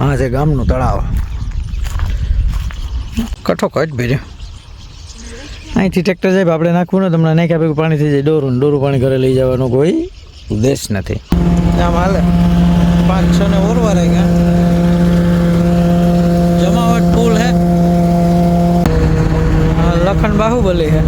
હા છે ગામનું તળાવ. કઠો કટ ભેજો અહીંથી ટ્રેક્ટર જાય આપણે નાખવું ને તમને નાખ્યા ભેગું પાણી થઈ જાય. ડોરું દોરું પાણી ઘરે લઈ જવાનો કોઈ ઉદ્દેશ નથી. આમ હાલે. પાંચ છ ને ઓરવા રહી ગયા. જમાવટ હે. હા, લખન બાહુબલી હે.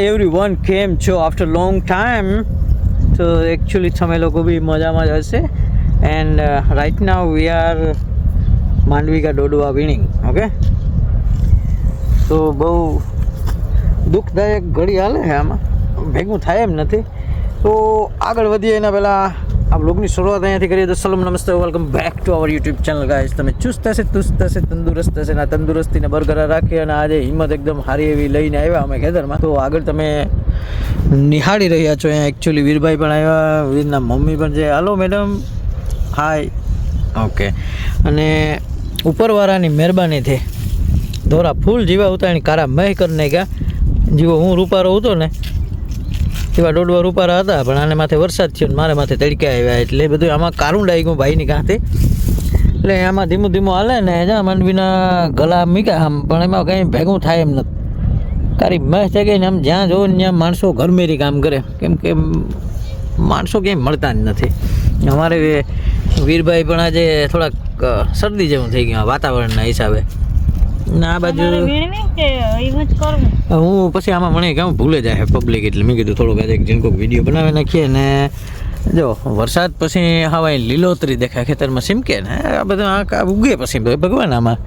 એવરી વન કેમ છો આફ્ટર લોંગ ટાઈમ તો એકચ્યુઅલી તમે લોકો બી મજામાં જ હશે and right now we are Mandvi Dodwa winning okay તો બહુ દુઃખદાયક ઘડી હાલે છે આમાં ભેગું થાય એમ નથી તો આગળ વધીએ એના પહેલાં આ બ્લોગની શરૂઆત અહીંયાથી કરીએ તો સલમ નમસ્તે welcome back to our YouTube channel guys તમે ચુસ્ત હશે, તુસ્ત હશે, તંદુરસ્ત હશે ને આ તંદુરસ્તીને બરકરાર રાખી અને આજે હિંમત એકદમ સારી એવી લઈને આવ્યા અમે ખેતરમાં. તો આગળ તમે નિહાળી રહ્યા છો અહીંયા. એકચ્યુઅલી વીરભાઈ પણ આવ્યા, વીરના મમ્મી પણ છે. હાલો મેડમ હાય ઓકે અને ઉપરવાળાની મહેરબાનીથી ધોરા ફૂલ જીવા ઉતારી કારા મહે કરી ગયા. જીવો હું રૂપારો હતો ને એવા દોડવા રૂપારા હતા, પણ આને માથે વરસાદ થયો મારે માથે તડકા આવ્યા એટલે બધું આમાં કારું ડાઈ ગયું ભાઈની કાંતે એટલે આમાં ધીમું ધીમું હાલે ને જા માંડવીના ગલા મીકા આમ, પણ એમાં કંઈ ભેગું થાય એમ નથી. તારી મેં થઈ ગઈ ને આમ જ્યાં જોવો ને ત્યાં માણસો ઘરમેરી કામ કરે. કેમ કે માણસો ક્યાંય મળતા જ નથી. અમારે વીરભાઈ પણ આજે થોડાક શરદી જેવું થઈ ગયું વાતાવરણના હિસાબે. ને બાજુ હું પછી આમાં મને કામ ભૂલે જાય પબ્લિક એટલે મેં કીધું થોડુંક આજે જીનકો વીડિયો બનાવી નાખીએ ને જો વરસાદ પછી હવાય લીલોતરી દેખાય ખેતરમાં સીમકે ને આ બધું આ ઉગે પછી ભગવાન આમાં.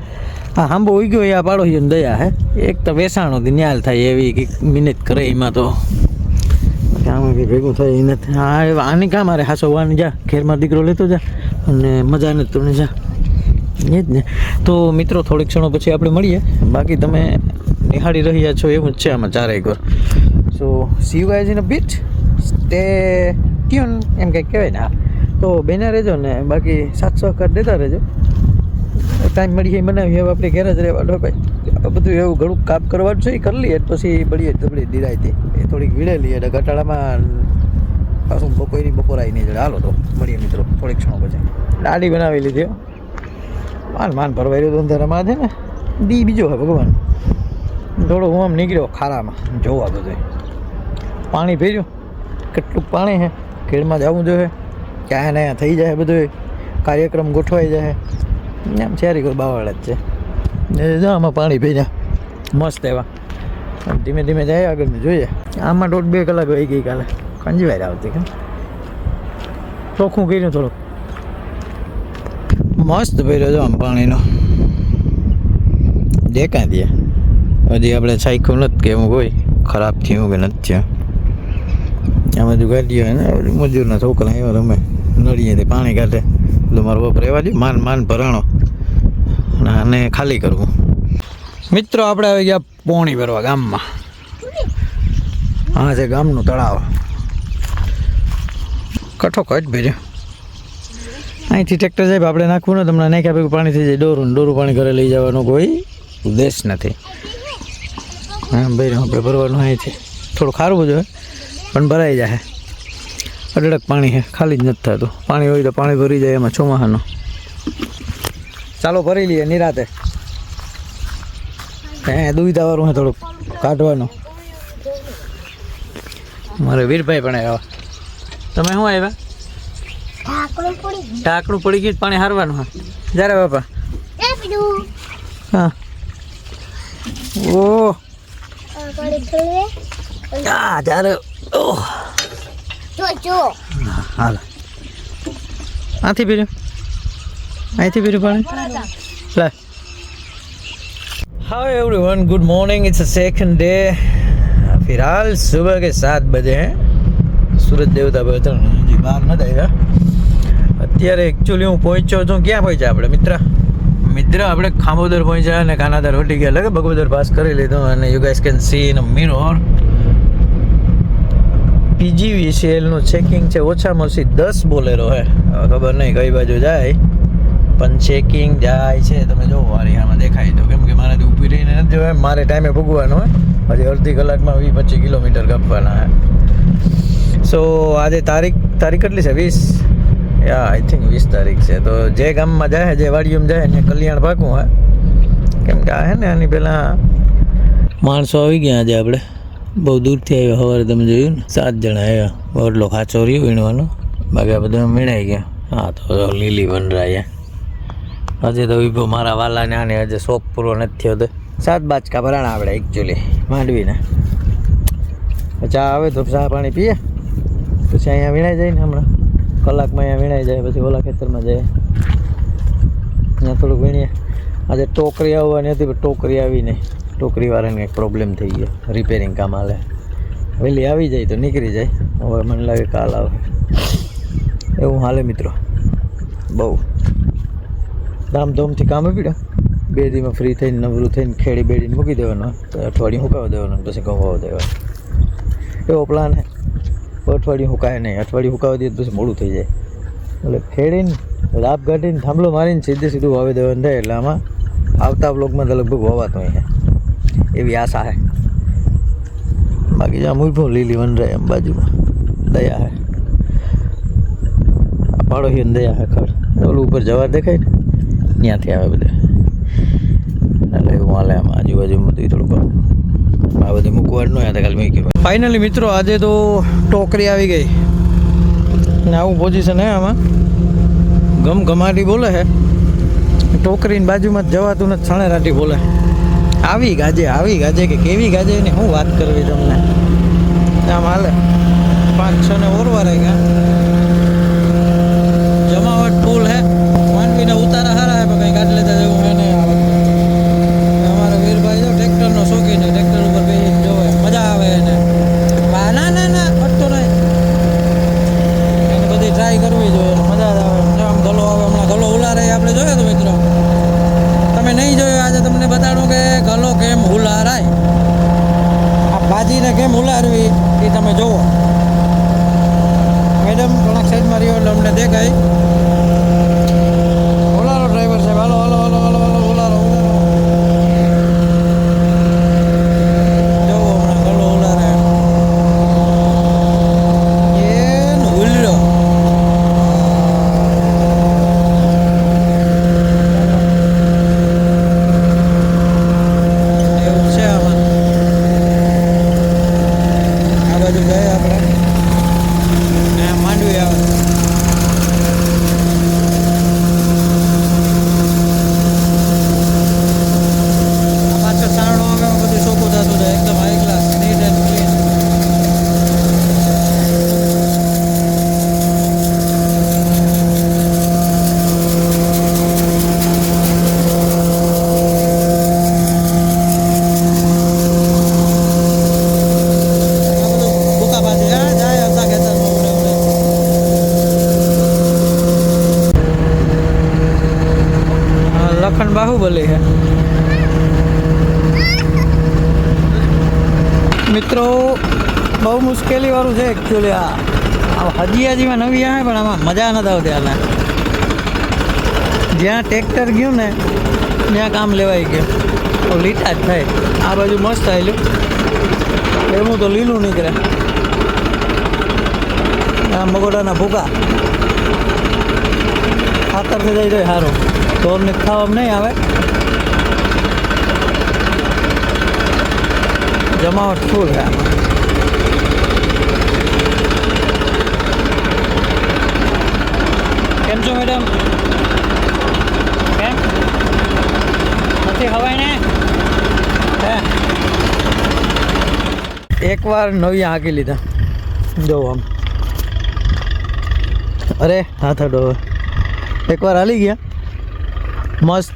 હા હાંબો ઉગ્યો આ પાડોશીઓને દયા હે. એક તો વેસાણો ન્યાલ થાય એવી કંઈક મિનિટ કરે એમાં તો. આમાં કંઈ ભેગું થાય એ નથી. હા આની કામ મારે હાસો વાની જા ઘેરમાં દીકરો લેતો જા અને મજા નથી તું જા. એ જ ને. તો મિત્રો, થોડીક ક્ષણો પછી આપણે મળીએ. બાકી તમે નિહાળી રહ્યા છો એવું જ છે આમાં ચારે ઘર. So see guys in a bit stay tuned એમ કંઈક કહેવાય ને હા તો બેના રહેજો ને, બાકી સાતસો કર દેતા રહેજો. ટાઈમ મળીએ બનાવીએ હવે આપણે ઘેર જ રહેવાનું ભાઈ. બધું એવું ઘણું કામ કરવાનું છે, એ કરી લઈએ પછી બળીએ તબડી દિરાયતી એ થોડીક વીડે લઈએ એટલે ઘટાડામાં પાછું બપોરની બપોરાઈ નહીં હાલો તો, મળીએ મિત્રો, થોડીક ક્ષણો પછી. દાડી બનાવી લીધી. માન માન ભરવાઈ રહ્યો અંધારામાં છે ને. દી બીજો હોય ભગવાન. થોડો હું આમ નીકળ્યો ખારામાં, જોવા બધું પાણી ભેર્યું. કેટલું પાણી છે ખેડમાં જવું જોઈએ. ક્યાં ને થઈ જાય બધું. કાર્યક્રમ ગોઠવાઈ જાય. એમ શહેરી કોઈ બાવળ જ છે. જો આમાં પાણી ભર્યા. મસ્ત એવા. ધીમે ધીમે જાય આગળ જોઈએ. આમાં દોઢ બે કલાક વહી ગઈ કાલે. કંજવાઈ આવતી કે ચોખ્ખું કર્યું થોડુંક. મસ્ત ભર્યો છે આમ પાણીનો. દેખાય દે. હજી આપણે સાયકલ નથી કે એવું કોઈ ખરાબ થયું કે નથી થયું. આ બધું ગાડીઓ ને મજૂરના છોકરા એવા રમે. નળીએથી પાણી કાઢે. એટલે મારો બાપ રહેવા દે માન માન ભરાણો. અને ખાલી કરવું. મિત્રો, આપણે આવી ગયા પોણી ભરવા ગામમાં. હા છે ગામનું તળાવ. કઠો કટ ભેજો અહીંથી ટ્રેક્ટર જાય આપણે નાખવું ને, તમને નાખ્યા ભેગું પાણી થઈ જાય. ડોરું ડોરું પાણી ઘરે લઈ જવાનો કોઈ ઉદ્દેશ નથી. હા, ભાઈ આપણે ભરવાનું અહીંથી થોડું ખારું બધું પણ ભરાઈ જાય. અઢળક પાણી છે ખાલી જ નથી થતું. પાણી હોય તો પાણી ભરી જાય, એમાં ચોમાસાનું ચાલો, ભરી લઈએ, નિરાતે. હે, દુવિધાવાળું હે થોડુંક, કાઢવાનું. મારે વીરભાઈ પણ આવ્યા. તમે શું આવ્યા? ઢાંકણું પડી ગયું પાણી હારવાનું હા જ્યારે બાપા હા ઓ આ જ્યારે ઓહ હાલ આથી પીર્યું અહીંથી પીર્યું પાણી લે hi everyone good morning it's a second day फिलहाल सुबह के सात बजे हैं સુરત દેવતાભાઈ ત્રણ હજી બહાર નથી આવ્યા. અત્યારે એકચ્યુઅલી હું પહોંચ્યો છું. ક્યાં પહોંચ્યા આપણે મિત્ર? મિત્ર આપણે ખામોદર પહોંચ્યા અને કાનાદર હોટી ગયા. લગે ભગવદર પાસ કરી લીધો અને you guys can see in mirror પીજીવીસીએલનું checking છે. ઓછામાં ઓછી દસ બોલેરો હે. ખબર નહીં કઈ બાજુ જાય. પણ ચેકિંગ જાય છે. તમે જો વારી આમાં દેખાય તો. કેમ કે મારાથી ઊભી રહીને નથી જોવાય. મારે ટાઈમે ભોગવાનું હોય હજી અડધી કલાકમાં વીસ પચીસ કિલોમીટર કપવાના હોય સો આજે તારીખ તારીખ કેટલી છે? વીસ? યા આઈ થિંક વીસ તારીખ છે. તો જે ગામમાં જાય, જે વાડીઓમાં જાય, એને કલ્યાણ પાકું, હે? કેમ કે આ હે ને, આની પહેલાં માણસો આવી ગયા આજે આપણે. બહુ દૂરથી આવ્યા, સવારે તમે જોયું ને? સાત જણા આવ્યા. વડલો ખાચો રહ્યો વીણવાનો. બાકી આ બધા મીણાઈ ગયા. હા, તો લીલી વનરાયા હજી તો વિભો મારા વાલાને આને હજી શોખ પૂરો નથી થયો તો. સાત બાચકા ભરાણા આપણે એકચ્યુઅલી માંડવીને. ચા આવે તો ચા પાણી પીએ. પછી અહીંયા વીણાઈ જાય ને હમણાં. કલાકમાં અહીંયા વીણાઈ જાય, પછી ઓલા ખેતરમાં જાય. અહીંયા થોડુંક વીણીએ. આજે ટોકરી આવવાની હતી, પણ ટોકરી આવી નહીં. ટોકરીવાળાને કંઈક પ્રોબ્લેમ થઈ ગયો. રિપેરિંગ કામ હાલે. વહેલી આવી જાય તો નીકળી જાય. હવે મને લાગે કાલ આવે. એવું હાલે મિત્રો. બહુ. ધામધૂમથી કામ આપી બે દીમાં ફ્રી થઈને નવરું થઈને ખેડી બેડીને મૂકી દેવાનું. અઠવાડિયું હુકાવા દેવાનું પછી કમાવા દેવાનું. એવો પ્લાન હે. અઠવાડિયું હુકાય નહીં. અઠવાડિયું હુકાવા તો પછી મોડું થઈ જાય. એટલે ખેડીને, લાભ કાઢીને, થાંભલો મારીને સીધે સીધું વાવી દેવાનું થાય એટલે આમાં આવતા બ્લોકમાં તો લગભગ વાવાતું હોય એવી આશા હે. બાકી જ્યાં મૂકો લીલી વનરાય એમ બાજુમાં. દયા હે. આ પાડોશી દયા હે ખડ. ઓલું ઉપર જવા દેખાય ને, ત્યાંથી આવે બધે. એટલે હું હાલે આમ આજુબાજુમાં બધું થોડુંક આ બધી મૂકવાનું હોય કાલે મૂકી ફાઇનલી મિત્રો, આજે તો ટોકરી આવી ગઈ. ને આવું પોઝિશન હે આમાં. ગમ ગમાટી બોલે હે. ટોકરીની બાજુમાં જવાતું નથી છણેરાટી બોલે. આવી ગાજે આવી ગાજે કે કેવી ગાજે ને શું વાત કરવી તમને. આમ હાલે. પાંચ, છ ને ઓરવા રહી ગયા જમાવટ ફૂલ હે. માનવીને ઉતારા હારા હે, પણ કંઈ ગાડી લેતા જેવું બહુ મુશ્કેલી વાળું છે એકચ્યુઅલી આ. હજીયાજીમાં નવી આવે પણ આમાં મજા નથી આવતી હાલના જ્યાં ટ્રેક્ટર ગયું ને, ત્યાં કામ લેવાઈ ગયું. લીટા જ થાય. આ બાજુ મસ્ત આવેલું એવું તો લીલું નીકળે. આ મગોડાના ભૂકા. ખાતરથી જાય તો સારું ઢોરને ખાવામાં નહીં આવે. જમાવટ ફૂલ છે આમાં. કેમ છો મેડમ કેમ? નથી હવાય ને? એકવાર નવી હાંકી લીધા. જો આમ. અરે, હાથ અડો એકવાર હાલી ગયા. મસ્ત.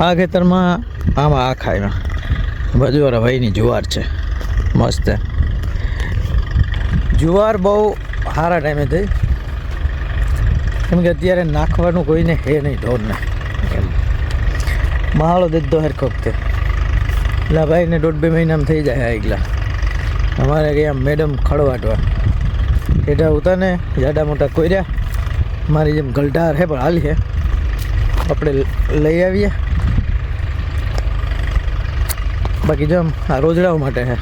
આ ખેતરમાં આમાં આખા એમાં બાજુવાળા ભાઈની જુવાર છે. મસ્ત. જુવાર બહુ સારા ટાઈમે થઈ. કેમ કે અત્યારે નાખવાનું કોઈને હે નહીં ઢોરને એમ. માળો દીધો હરખો વખતે. એટલે ભાઈને દોઢ બે મહિનામાં થઈ જાય આગલા અમારે ગયા મેડમ ખડવાટવા. એટલા ઉતા ને જાડા મોટા કોર્યા મારી જેમ ગલઢાર હે, પણ હાલી હે. આપણે લઈ આવીએ. બાકી જો આ રોજડાઓ માટે હે.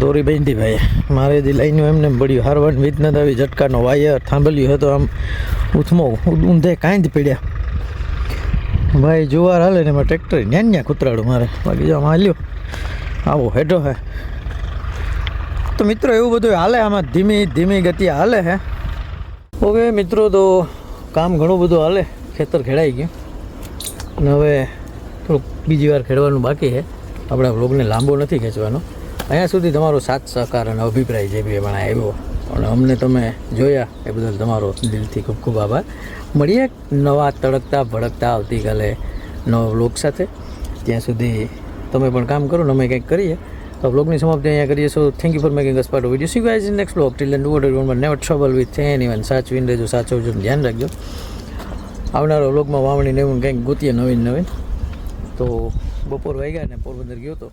દોરી બાંધી ભાઈ. મારે જે લાઈનું એમને પડ્યું હારવાન વીજ ન આવી ઝટકાનો વાયર થાંભલ્યું હતો. આમ ઉથમો ઊંધે કાંઈ જ પીડ્યા. ભાઈ જુવાર હાલે ને એમાં ટ્રેક્ટર ન્યા ન્યા કૂતરાડું મારે. બાકી જો હાલ્યો. આવો હેઠો હે. તો મિત્રો એવું બધું હાલે આમાં ધીમી ધીમી ગતિ હાલે હે. ઓકે મિત્રો તો કામ ઘણું બધું હાલે. ખેતર ખેડાઈ ગયું. અને હવે થોડુંક બીજી વાર ખેડવાનું બાકી છે આપણા રોગને લાંબો નથી ખેંચવાનો. અહીંયા સુધી તમારો સાથ, સહકાર અને અભિપ્રાય જે બી પણ આવ્યો, પણ અમને તમે જોયા, એ બદલ તમારો દિલથી ખૂબ ખૂબ આભાર. મળીએ નવા તડકતા, ભડકતા આવતીકાલે નવા વ્લોગ સાથે. ત્યાં સુધી તમે પણ કામ કરો અમે કંઈક કરીએ. તો બ્લોગની સમાપ્તિ અહીંયા કરીએ so thank you for making us part video see guys in next blog till and what everyone never trouble with anyone સાચવીને રહેજો સાચવજો ધ્યાન રાખજો. આવનારો બ્લોગમાં વાવણી ને એવું કંઈક ગોતીએ નવીન નવીન. તો બપોર વાગ્યા ને પોરબંદર ગયો તો